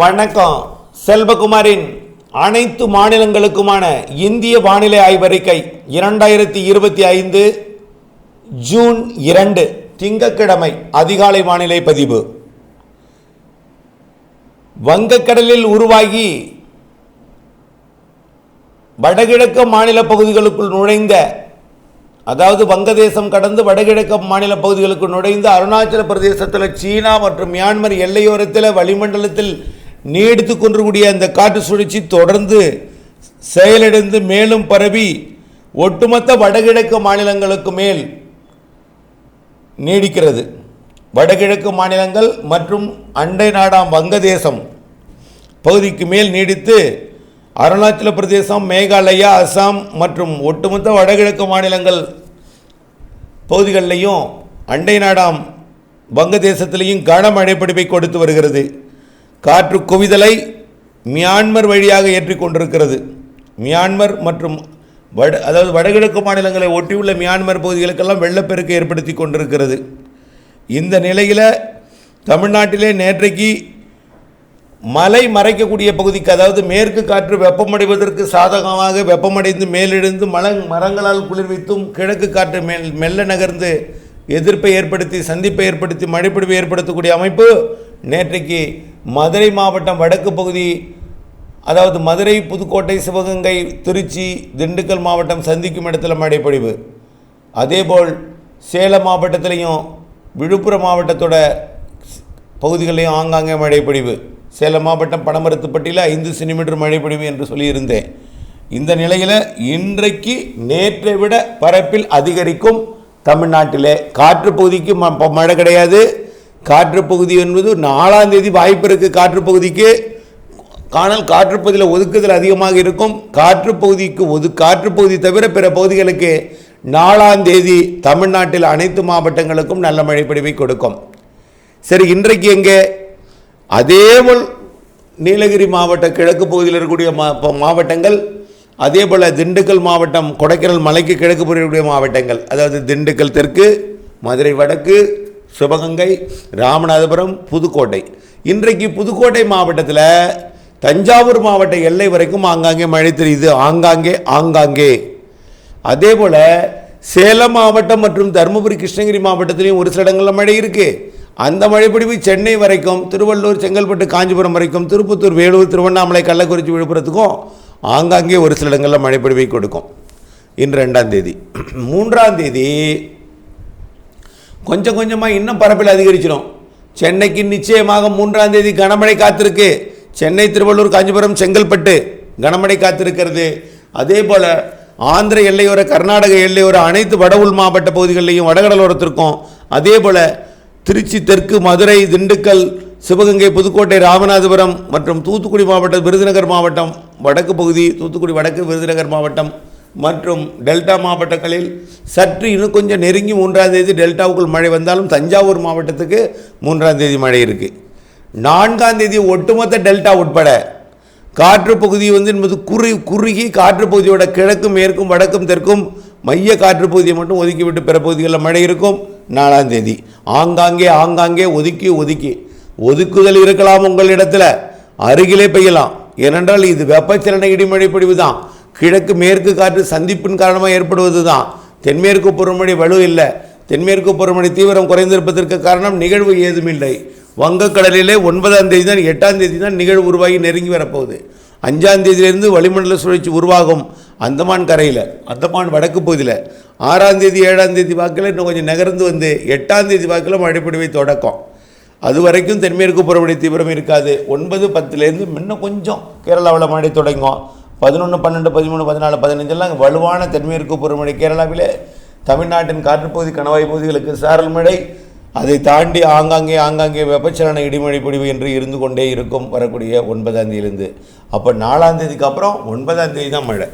வணக்கம். செல்வகுமாரின் அனைத்து மாநிலங்களுக்குமான இந்திய வானிலை ஆய்வறிக்கை இரண்டாயிரத்தி இருபத்தி ஐந்து ஜூன் இரண்டு திங்கக்கிழமை அதிகாலை வானிலை பதிவு. வங்கக்கடலில் உருவாகி வடகிழக்கு மாநில பகுதிகளுக்குள் நுழைந்த அதாவது வங்கதேசம் கடந்து வடகிழக்கு மாநில பகுதிகளுக்கு நுழைந்து அருணாச்சல பிரதேசத்தில் சீனா மற்றும் மியான்மர் எல்லையோரத்தில் வளிமண்டலத்தில் நீடித்து கொண்டிருக்கூடிய அந்த காற்று சுழற்சி தொடர்ந்து செயலிழந்து மேலும் பரவி ஒட்டுமொத்த வடகிழக்கு மாநிலங்களுக்கு மேல் நீடிக்கிறது. வடகிழக்கு மாநிலங்கள் மற்றும் அண்டை நாடாம் வங்கதேசம் பகுதிக்கு மேல் நீடித்து அருணாச்சல பிரதேசம் மேகாலயா அஸ்ஸாம் மற்றும் ஒட்டுமொத்த வடகிழக்கு மாநிலங்கள் பகுதிகளிலையும் அண்டை நாடாம் வங்கதேசத்திலையும் கனமழை பிடிப்பை கொடுத்து வருகிறது. காற்று குவிதலை மியான்மர் வழியாக ஏற்றிக்கொண்டிருக்கிறது. மியான்மர் மற்றும் வட அதாவது வடகிழக்கு மாநிலங்களை ஒட்டியுள்ள மியான்மர் பகுதிகளுக்கெல்லாம் வெள்ளப்பெருக்கு ஏற்படுத்தி கொண்டிருக்கிறது. இந்த நிலையில் தமிழ்நாட்டிலே நேற்றைக்கு மலை மறைக்கக்கூடிய பகுதிக்கு அதாவது மேற்கு காற்று வெப்பமடைவதற்கு சாதகமாக வெப்பமடைந்து மேலெழுந்து மல மரங்களால் குளிர்வித்தும் கிழக்கு காற்று மேல் மெல்ல நகர்ந்து எதிர்ப்பை ஏற்படுத்தி சந்திப்பை ஏற்படுத்தி மழைப்பிடிவை ஏற்படுத்தக்கூடிய அமைப்பு நேற்றைக்கு மதுரை மாவட்டம் வடக்கு பகுதி அதாவது மதுரை புதுக்கோட்டை சிவகங்கை திருச்சி திண்டுக்கல் மாவட்டம் சந்திக்கும் இடத்துல மழைப்பொழிவு. அதேபோல் சேலம் மாவட்டத்திலையும் விழுப்புரம் மாவட்டத்தோட பகுதிகளிலையும் ஆங்காங்கே மழைப்பொழிவு. சேலம் மாவட்டம் பனமரத்துப்பட்டியில் ஐந்து சென்டிமீட்டர் மழைப்பொழிவு என்று சொல்லியிருந்தேன். இந்த நிலையில் இன்றைக்கு நேற்றை விட பரப்பில் அதிகரிக்கும் தமிழ்நாட்டிலே. காற்று பகுதிக்கு ம- மழை கிடையாது. காற்று பகுதி என்பது நாலாம் தேதி வாய்ப்பு இருக்குது காற்று பகுதிக்கு ஆனால் காற்றுப்பகுதியில் ஒதுக்குதல் அதிகமாக இருக்கும். காற்று பகுதிக்கு ஒது காற்று பகுதி தவிர பிற பகுதிகளுக்கு நாலாம் தேதி தமிழ்நாட்டில் அனைத்து மாவட்டங்களுக்கும் நல்ல மழை பொழிவை கொடுக்கும். சரி இன்றைக்கு எங்கே? அதேபோல் நீலகிரி மாவட்ட கிழக்கு பகுதியில் இருக்கக்கூடிய மா மாவட்டங்கள் அதே போல் திண்டுக்கல் மாவட்டம் கொடைக்கானல் மலைக்கு கிழக்கு பகுதியில் மாவட்டங்கள் அதாவது திண்டுக்கல் தெற்கு மதுரை வடக்கு சிவகங்கை ராமநாதபுரம் புதுக்கோட்டை. இன்றைக்கு புதுக்கோட்டை மாவட்டத்தில் தஞ்சாவூர் மாவட்ட எல்லை வரைக்கும் ஆங்காங்கே மழை தெரியுது. ஆங்காங்கே ஆங்காங்கே. அதே போல் சேலம் மாவட்டம் மற்றும் தருமபுரி கிருஷ்ணகிரி மாவட்டத்திலையும் ஒரு சில இடங்களில் மழை இருக்குது அந்த மழைப்பிடிவு சென்னை வரைக்கும் திருவள்ளூர் செங்கல்பட்டு காஞ்சிபுரம் வரைக்கும் திருப்பத்தூர் வேலூர் திருவண்ணாமலை கள்ளக்குறிச்சி விழுப்புரத்துக்கும் ஆங்காங்கே ஒரு சில இடங்களில் மழைப்பிடிவை கொடுக்கும். இன்று ரெண்டாம் தேதி. மூன்றாம் தேதி கொஞ்சம் கொஞ்சமாக இன்னும் பரப்பில் அதிகரிச்சிடும். சென்னைக்கு நிச்சயமாக மூன்றாம் தேதி கனமழை காத்திருக்கு. சென்னை திருவள்ளூர் காஞ்சிபுரம் செங்கல்பட்டு கனமழை காத்திருக்கிறது. அதே போல் ஆந்திர எல்லையோர கர்நாடக எல்லையோர அனைத்து வட உள் மாவட்ட பகுதிகளிலையும் வடகடலோரத்திற்கும். அதே போல் திருச்சி தெற்கு மதுரை திண்டுக்கல் சிவகங்கை புதுக்கோட்டை ராமநாதபுரம் மற்றும் தூத்துக்குடி மாவட்டம் விருதுநகர் மாவட்டம் வடக்கு பகுதி தூத்துக்குடி வடக்கு விருதுநகர் மாவட்டம் மற்றும் டெல்டா மாவட்டங்களில் சற்று இன்னும் கொஞ்சம் நெருங்கி மூன்றாம் தேதி டெல்டாவுக்குள் மழை வந்தாலும் தஞ்சாவூர் மாவட்டத்துக்கு மூன்றாம் தேதி மழை இருக்குது நான்காம் தேதி ஒட்டுமொத்த டெல்டா உட்பட காற்று பகுதி வந்து என்பது குறு குறுகி காற்று பகுதியோட கிழக்கும் மேற்கும் வடக்கும் தெற்கும் மைய காற்று பகுதியை மட்டும் ஒதுக்கிவிட்டு பிற பகுதிகளில் மழை இருக்கும். நாலாம் தேதி ஆங்காங்கே ஆங்காங்கே ஒதுக்கி ஒதுக்கி. ஒதுக்குதல் இருக்கலாம் உங்கள் இடத்துல அருகிலே பெய்யலாம். ஏனென்றால் இது வெப்பச்சலன இடிமழை பொழிவு தான் கிழக்கு மேற்கு காற்று சந்திப்பின் காரணமாக ஏற்படுவது தான் தென்மேற்கு பருவமழை வலு இல்லை. தென்மேற்கு பருவமழை தீவிரம் குறைந்திருப்பதற்கு காரணம் நிகழ்வு ஏதுமில்லை. வங்கக்கடலிலே ஒன்பதாம் தேதி தான் எட்டாம் தேதி தான் நிகழ்வு உருவாகி நெருங்கி வரப்போகுது. அஞ்சாம் தேதியிலிருந்து வளிமண்டல சுழற்சி உருவாகும் அந்தமான் கரையில் அந்தமான் வடக்கு பகுதியில். ஆறாம் தேதி ஏழாம் தேதி வாக்கில் இன்னும் கொஞ்சம் நகர்ந்து வந்து எட்டாம் தேதி வாக்கில் மழைப்பிடிவை தொடக்கம். அது வரைக்கும் தென்மேற்கு பருவமழை தீவிரம் இருக்காது. ஒன்பது பத்துலேருந்து இன்னும் கொஞ்சம் கேரளாவில் மழை தொடங்கும். பதினொன்று பன்னெண்டு பதிமூணு பதினாலு பதினஞ்செல்லாம் வலுவான தென்மேற்கு பருவமழை கேரளாவிலே தமிழ்நாட்டின் காற்றுப்பகுதி கணவாய் பகுதிகளுக்கு சாரல் மழை. அதை தாண்டி ஆங்காங்கே ஆங்காங்கே வெப்பச்சலன இடிமழை பொழிவு என்று இருந்து கொண்டே இருக்கும் வரக்கூடிய ஒன்பதாம் தேதியிலிருந்து. அப்போ நாலாம் தேதிக்கு அப்புறம் ஒன்பதாம் தேதி தான் மழை.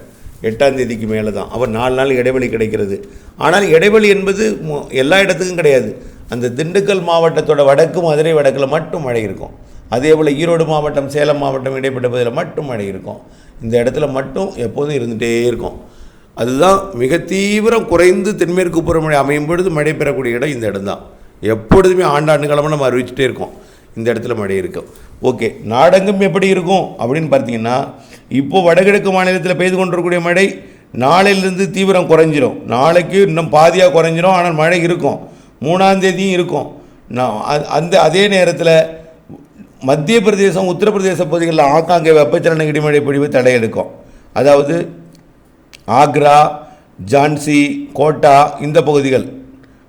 எட்டாம் தேதிக்கு மேலே தான். அப்போ நாலு நாள் இடைவெளி கிடைக்கிறது. ஆனால் இடைவெளி என்பது மு- எல்லா இடத்துக்கும் கிடையாது. அந்த திண்டுக்கல் மாவட்டத்தோட வடக்கு மதுரை வடக்கில் மட்டும் மழை இருக்கும். அதே போல் ஈரோடு மாவட்டம் சேலம் மாவட்டம் இடைப்பட்ட பகுதியில் மட்டும் மழை இருக்கும். இந்த இடத்துல மட்டும் எப்போதும் இருந்துகிட்டே இருக்கும். அதுதான் மிக தீவிரம் குறைந்து தென்மேற்கு பருவமழை அமையும் பொழுது மழை பெறக்கூடிய இடம் இந்த இடம்தான். எப்பொழுதுமே ஆண்டாண்டு காலமாக நம்ம அறிவிச்சுட்டே இருக்கோம். இந்த இடத்துல மழை இருக்கும் ஓகே நாடெங்கும் எப்படி இருக்கும் அப்படின்னு பார்த்தீங்கன்னா இப்போ வடகிழக்கு மாநிலத்தில் பெய்து கொண்டிருக்கக்கூடிய மழை நாளையிலிருந்து தீவிரம் குறைஞ்சிரும். நாளைக்கு இன்னும் பாதியாக குறைஞ்சிரும். ஆனால் மழை இருக்கும். மூணாம் தேதியும் இருக்கும். நான் அ- அந்த அதே நேரத்தில் மத்திய பிரதேசம் உத்தரப்பிரதேச பகுதிகளில் ஆங்காங்கே வெப்பச்சலன இடிமழை பொழிவு தடையெடுக்கும். அதாவது ஆக்ரா ஜான்சி கோட்டா இந்த பகுதிகள்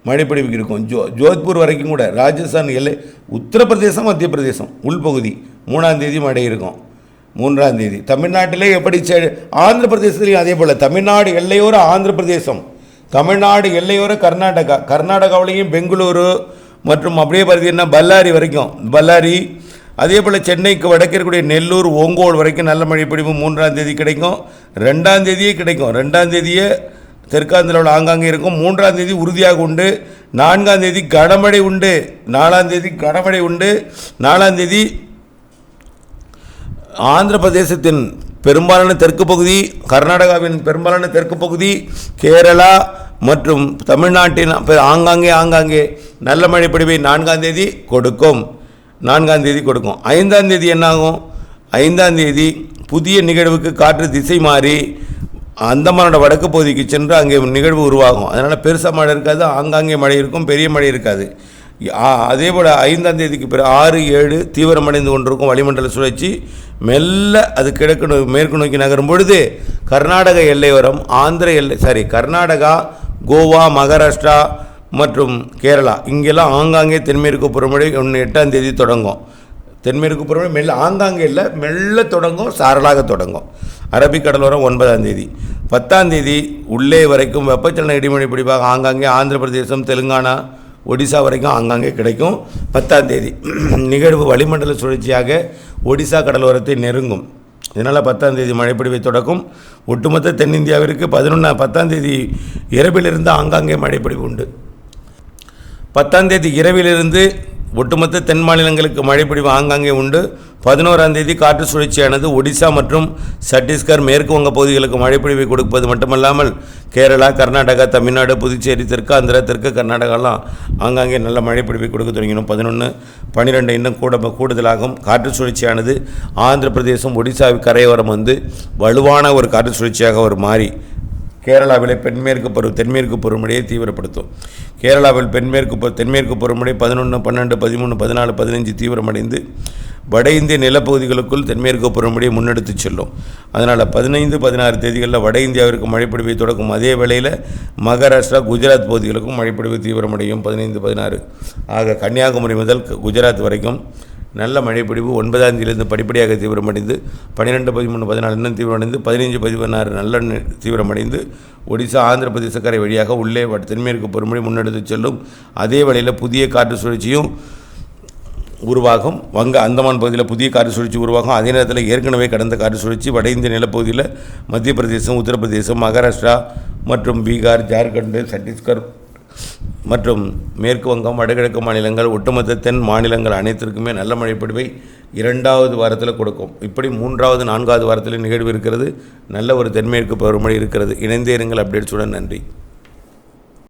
மழைப்பிடிவுக்கு இருக்கும். ஜோ ஜோத்பூர் வரைக்கும் கூட ராஜஸ்தான் எல்லை உத்தரப்பிரதேசம் மத்திய பிரதேசம் உள்பகுதி மூணாம் தேதி மழை இருக்கும். மூன்றாம் தேதி. தமிழ்நாட்டிலே எப்படி செ- ஆந்திர பிரதேசத்துலேயும் அதே போல். தமிழ்நாடு எல்லையோர ஆந்திர பிரதேசம். தமிழ்நாடு எல்லையோர கர்நாடகா. கர்நாடகாவிலையும் பெங்களூரு மற்றும் அப்படியே பார்த்தீங்கன்னா பல்லாரி வரைக்கும். பல்லாரி அதே போல் சென்னைக்கு வடக்கே இருக்கக்கூடிய நெல்லூர் ஓங்கோல் வரைக்கும் நல்ல மழை பிடிப்பு மூன்றாம் தேதி கிடைக்கும். ரெண்டாம் தேதியே கிடைக்கும். ரெண்டாம் தேதியே தெற்காந்திராவில் ஆங்காங்கே இருக்கும். மூன்றாம் தேதி உறுதியாக உண்டு. நான்காம் தேதி கனமழை உண்டு. நாலாம் தேதி கனமழை உண்டு. நாலாம் தேதி ஆந்திர பிரதேசத்தின் பெரும்பாலான தெற்கு பகுதி கர்நாடகாவின் பெரும்பாலான தெற்கு பகுதி கேரளா மற்றும் தமிழ்நாட்டின் ஆங்காங்கே ஆங்காங்கே நல்ல மழை பிடிவை நான்காம் தேதி கொடுக்கும். நான்காம் தேதி கொடுக்கும். ஐந்தாம் தேதி என்னாகும்? ஐந்தாம் தேதி புதிய நிகழ்வுக்கு காற்று திசை மாறி அந்தமானோட வடக்கு பகுதிக்கு சென்று அங்கே நிகழ்வு உருவாகும். அதனால் பெருசாக மழை இருக்காது ஆங்காங்கே மழை இருக்கும் பெரிய மழை இருக்காது. அதே போல் ஐந்தாம் தேதிக்கு பிறகு ஆறு ஏழு தீவிரமடைந்து கொண்டிருக்கும் வளிமண்டல சுழற்சி மெல்ல அது கிழக்கு நோ மேற்கு நோக்கி நகரும் பொழுது கர்நாடக எல்லையோரம் ஆந்திர எல்லை சாரி கர்நாடகா கோவா மகாராஷ்டிரா மற்றும் கேரளா. இங்கெல்லாம் ஆங்காங்கே தென்மேற்கு புறமொழி ஒன்று எட்டாம் தேதி தொடங்கும். தென்மேற்கு புறமொழி மெல்ல ஆங்காங்கே இல்லை மெல்ல தொடங்கும் சாரலாக தொடங்கும். அரபிக் கடலோரம் ஒன்பதாம் தேதி. பத்தாம் தேதி உள்ளே வரைக்கும் வெப்பச்சலன இடிமழை பிடிப்பாக ஆங்காங்கே ஆந்திர பிரதேசம் தெலுங்கானா ஒடிசா வரைக்கும் ஆங்காங்கே கிடைக்கும். பத்தாம் தேதி நிகழ்வு வளிமண்டல சுழற்சியாக ஒடிசா கடலோரத்தை நெருங்கும். இதனால் பத்தாம் தேதி மழைப்பிடிவை தொடக்கும். ஒட்டுமொத்த தென்னிந்தியாவிற்கு பதினொன்றா பத்தாம் தேதி இரவிலிருந்து ஆங்காங்கே மழைப்பிடிவு உண்டு. பத்தாம் தேதி இரவிலிருந்து ஒட்டுமொத்த தென் மாநிலங்களுக்கு மழைப்பிடிவு ஆங்காங்கே உண்டு. பதினோராம் தேதி காற்று சுழற்சியானது ஒடிசா மற்றும் சத்தீஸ்கர் மேற்கு வங்க பகுதிகளுக்கு மழைப்பிடிவை கொடுப்பது மட்டுமல்லாமல் கேரளா கர்நாடகா தமிழ்நாடு புதுச்சேரி தெற்காந்திரா தெற்கு கர்நாடகாலாம் ஆங்காங்கே நல்ல மழைப்பொழிவை கொடுக்க தொடங்கினோம். பதினொன்று பன்னிரெண்டு இன்னும் கூட கூடுதலாகும். காற்று சுழற்சியானது ஆந்திர பிரதேசம் ஒடிசா கரையோரம் வந்து வலுவான ஒரு காற்று சுழற்சியாக ஒரு மாறி கேரளாவிலே பெண்மேற்கு பருவ தென்மேற்கு பருவமழையை தீவிரப்படுத்தும். கேரளாவில் பெண்மேற்கு ப- தென்மேற்கு பருவமழை பதினொன்று பன்னெண்டு பதிமூணு பதினாலு பதினஞ்சு தீவிரமடைந்து வட இந்திய நிலப்பகுதிகளுக்குள் தென்மேற்கு பருவமழையை முன்னெடுத்துச் செல்லும். அதனால் பதினைந்து பதினாறு தேதிகளில் வட இந்தியாவிற்கு மழைப்பிடிவை தொடக்கும். அதே வேளையில் மகாராஷ்டிரா குஜராத் பகுதிகளுக்கும் மழைப்பிடிவு தீவிரமடையும். பதினைந்து பதினாறு. ஆக கன்னியாகுமரி முதல் குஜராத் வரைக்கும் நல்ல மழைப்பொழிவு ஒன்பதாம் தேதியிலிருந்து படிப்படியாக தீவிரமடைந்து பன்னிரெண்டு பதிமூணு பதினாலு இன்னும் தீவிரமடைந்து பதினைஞ்சு பதினாறு நல்ல தீவிரமடைந்து ஒடிசா ஆந்திர பிரதேச கரை வழியாக உள்ளே தென்மேற்கு பொறுமொழி முன்னெடுத்துச் செல்லும். அதே வேளையில் புதிய காற்று சுழற்சியும் உருவாகும். வங்க அந்தமான் பகுதியில் புதிய காற்று சுழற்சி உருவாகும். அதே நேரத்தில் ஏற்கனவே கடந்த காற்று சுழற்சி வட இந்திய நிலப்பகுதியில் மத்திய பிரதேசம் உத்தரப்பிரதேசம் மகாராஷ்டிரா மற்றும் பீகார் ஜார்க்கண்ட் சத்தீஸ்கர் மற்றும் மேற்கு வங்கம் வடகிழக்கு மாநிலங்கள் ஒட்டுமொத்த தென் மாநிலங்கள் அனைத்திற்குமே நல்ல மழைப்பொழிவை இரண்டாவது வாரத்தில் கொடுக்கும். இப்படி மூன்றாவது நான்காவது வாரத்தில் நிகழ்வு இருக்கிறது. நல்ல ஒரு தென்மேற்கு பருவமழை இருக்கிறது. இணைந்தே இருங்கள் அப்டேட்ஸுடன் நன்றி.